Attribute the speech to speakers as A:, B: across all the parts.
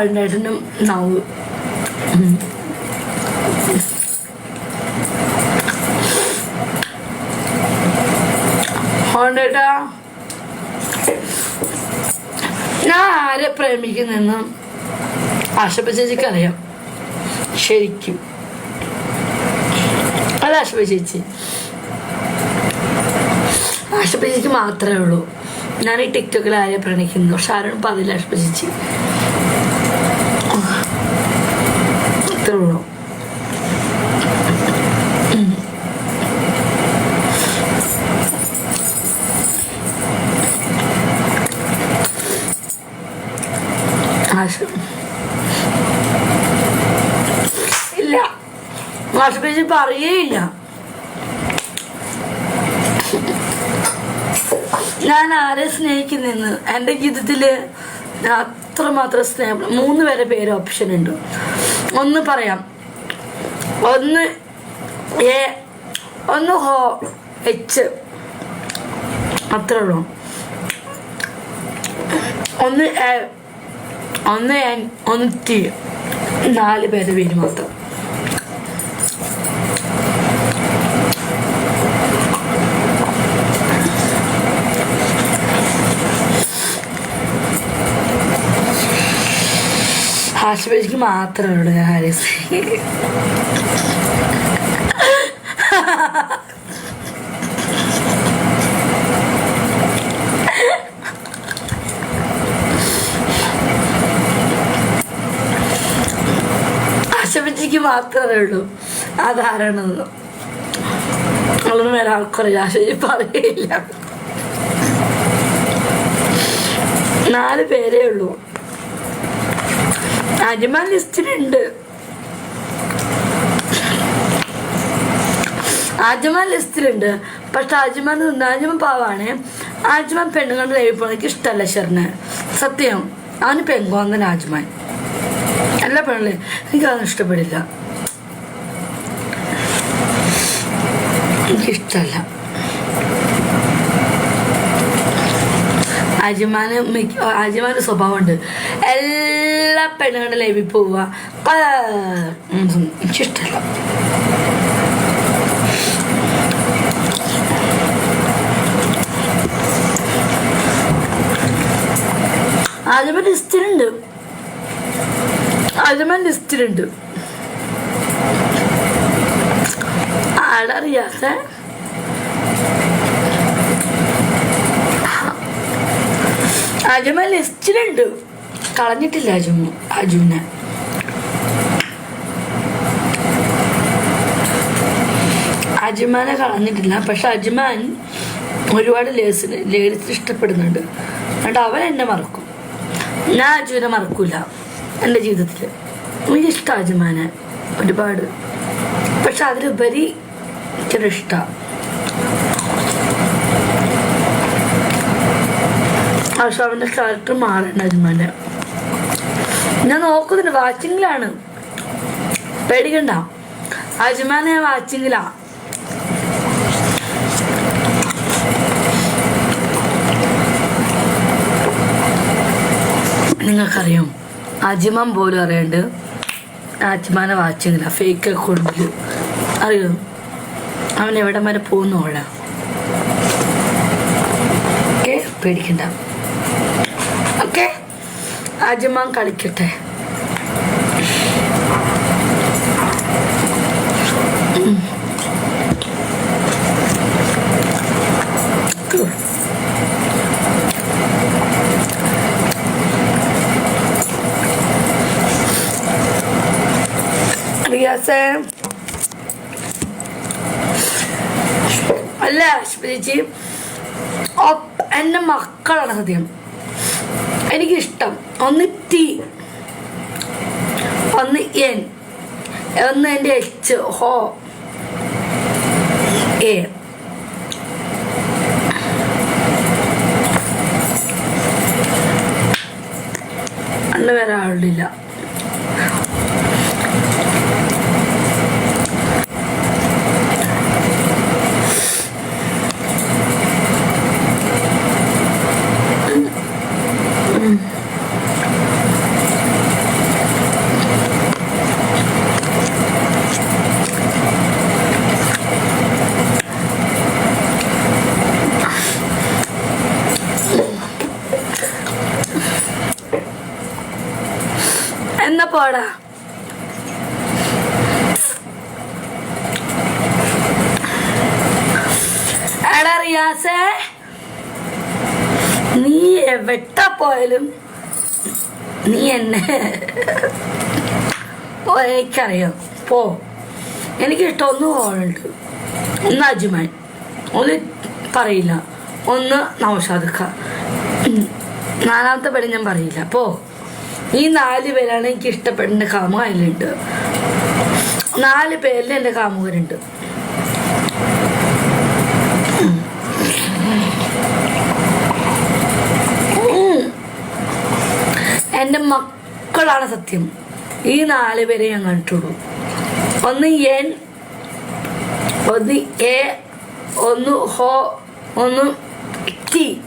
A: വാഴേട്ടനും നാവ്. ഹോണ്ടേട്ടാ. ഞാൻ ആരെ പ്രേമിക്കുന്നെന്ന് ആശപ്പ ചേച്ചിക്ക് അറിയാം ശരിക്കും. അത് ആശപ്പ ചേച്ചി. ആശപ്പ ചേച്ചിക്ക് മാത്രമേ ഉള്ളൂ. ഞാൻ ഈ ടിക്ടോക്കിൽ ആരെ പ്രണയിക്കുന്നു പക്ഷെ ആരോടും പറയില്ല ആശപ്പ ചേച്ചി. അത്രേ ഇല്ല. ഞാൻ ആരെ സ്നേഹിക്കുന്നെന്ന്? എന്റെ ജീവിതത്തിൽ അത്രമാത്രം സ്നേഹം മൂന്ന് പേരെ പേര് ഓപ്ഷൻ ഉണ്ട് ഒന്ന് പറയാം. ഒന്ന് എ ഒന്ന് ഹോ എച്ച്. അത്രേ ഉള്ളൂ ഒന്ന് എ ഒന്ന് എൻ ഒന്ന് ടി. നാല് പേര് പേര് മാത്രം. ആശുപത്രിക്ക് മാത്രമേ ഉള്ളൂ ഞാൻ ഹാരിസ്. ആശുപത്രിക്ക് മാത്രമേ ഉള്ളൂ. ഒന്നും അവളൊന്നും വേറെ ആൾക്കുറേ ആശുപത്രി പറയില്ല. നാല് പേരേ ഉള്ളൂ. അജ്മാൻ ലിസ്റ്റിലുണ്ട് ആജുമാൻ ലിസ്റ്റിലുണ്ട് പക്ഷെ ആജുമാൻ നിന്ന് ആജുമാൻ പാവാണ്. ആജുമാൻ പെണ്ണുങ്ങളുടെ ലൈവിൽ പോണക്ക് ഇഷ്ടമല്ല ഷെറിന് സത്യം അവന് പെങ്കോന്നൻ അല്ല എല്ലാ എനിക്ക് അതൊന്നും ഇഷ്ടപ്പെടില്ല. എനിക്കിഷ്ടമല്ല അജിമാന് മിക്ക സ്വഭാവം സ്വഭാവമുണ്ട്. എല്ലാ പെണ്ണുങ്ങളുടെ ലൈവിൽ പോവുക. എനിക്കിഷ്ടമല്ല ആജമാൻ ലിസ്റ്റിലുണ്ട്. അജിമാൻ ലിസ്റ്റിലുണ്ട്. ആളറിയാത്ത അജുമ ലിസ്റ്റിലുണ്ട്. കളഞ്ഞിട്ടില്ല അജു അജുനെ അജുമാനെ കളഞ്ഞിട്ടില്ല പക്ഷെ അജുമാൻ ഒരുപാട് ലേസിന് ലേഡീസ് ഇഷ്ടപ്പെടുന്നുണ്ട്. എന്നിട്ട് അവൻ എന്നെ മറക്കും. ഞാൻ അജുവിനെ മറക്കൂല എന്റെ ജീവിതത്തിൽ എനിക്ക് അജുമാനെ അജ്മാനെ ഒരുപാട്. പക്ഷെ അതിലുപരി ഇച്ചിരി ഇഷ്ടമാണ് പക്ഷെ അവന്റെ ക്യാരക്ടർ മാറേണ്ട അജ്മാന്റെ ഞാൻ നോക്കുന്നുണ്ട് വാച്ചിങ്ങിലാണ് പേടിക്കണ്ട. അജ്മാനെ വാച്ചിങ്ങിലാ നിങ്ങൾക്കറിയാം? അജ്മാൻ പോലും അറിയാണ്ട് അജ്മാനെ വാച്ചിങ്ങില്ല ഫേക്ക് അക്കൗണ്ടിൽ അറിയോ? അവൻ എവിടം വരെ പോകുന്നു ഓക്കെ പേടിക്കണ്ട. അജ്മാൻ കളിക്കട്ടെ. അല്ല ചേച്ചി. എന്റെ മക്കളാണ് സത്യം. എനിക്കിഷ്ടം. ഒന്ന് ടി. ഒന്ന് എൻ. ഒന്ന് എന്റെ എച്ച്. ഹോ. എ. അല്ല വേറെ ആളില്ല പോടാ എടാ റിയാസേ നീ എവിടെ പോയാലും നീ എന്നെ ഓ എനിക്കറിയാം പോ. എനിക്ക് ഒന്ന് ഹോളുണ്ട് ഒന്ന് അജ്മാൻ ഒന്ന് പറയില്ല. ഒന്ന് നൗഷാദക്ക. നാലാമത്തെ പേര് ഞാൻ പറയില്ല. പോ. ഈ നാല് പേരാണ് എനിക്ക് ഇഷ്ടപ്പെടേണ്ട കാമ അതിലുണ്ട് നാല് പേരിൽ എന്റെ കാമുകരുണ്ട്. എന്റെ മക്കളാണ് സത്യം. ഈ നാല് പേരെ ഞാൻ കണ്ടിട്ടുള്ളൂ. ഒന്ന് എൻ ഒന്ന് എ ഒന്ന് ഹോ ഒന്ന് ടി.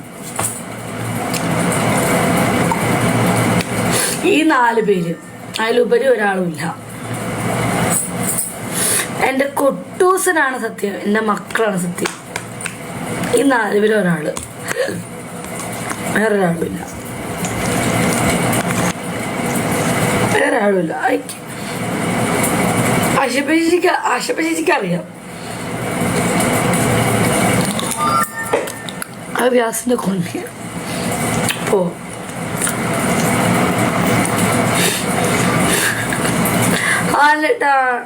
A: ഈ നാല് പേര് അതിലുപരി ഒരാളുമില്ല. എന്റെ കൊട്ടൂസനാണ് സത്യം എന്റെ മക്കളാണ് സത്യം. ഈ നാല് പേര് ഒരാൾ. വേറൊരാളുമില്ല. like I should basically get I. Abi aslında konuya. Bu. Halletler.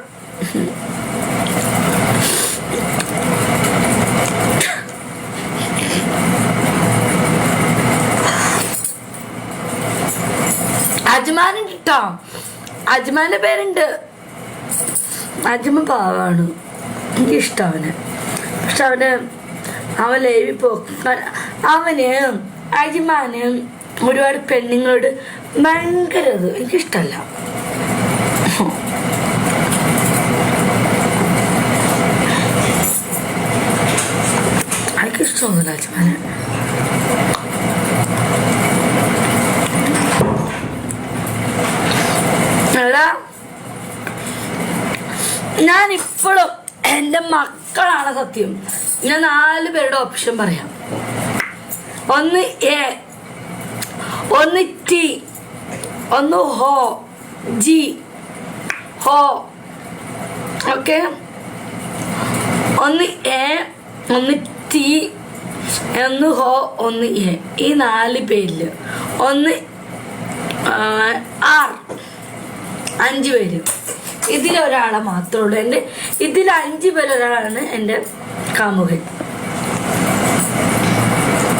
A: Acımanı tutam. അജ്മാന്റെ പേരുണ്ട്. അജ്മ പാവാണ്. എനിക്കിഷ്ടം അവന് പക്ഷെ അവന് അവൻ ലേവി പോ അവന് അജ്മാന് ഒരുപാട് പെണ്ണുങ്ങളോട് ഭയങ്കര ഇത്. എനിക്കിഷ്ടമല്ല എനിക്കിഷ്ടമൊന്നുമില്ല അജ്മാനെ. ഞാൻ ഇപ്പോഴും എന്റെ മക്കളാണ് സത്യം. ഞാൻ നാല് പേരുടെ ഓപ്ഷൻ പറയാം. ഒന്ന് എ ഒന്ന് ടി ഒന്ന് ഹോ ജി ഹോ. ഓക്കെ ഒന്ന് എ ഒന്ന് ടി ഒന്ന് ഹോ ഒന്ന് എ ഈ നാല് പേരിൽ ഒന്ന് ആർ അഞ്ച് പേര്. ഇതിലൊരാളെ മാത്രമേ ഉള്ളൂ. എന്റെ ഇതിൽ അഞ്ച് പേരൊരാളാണ് എന്റെ കാമുകൻ.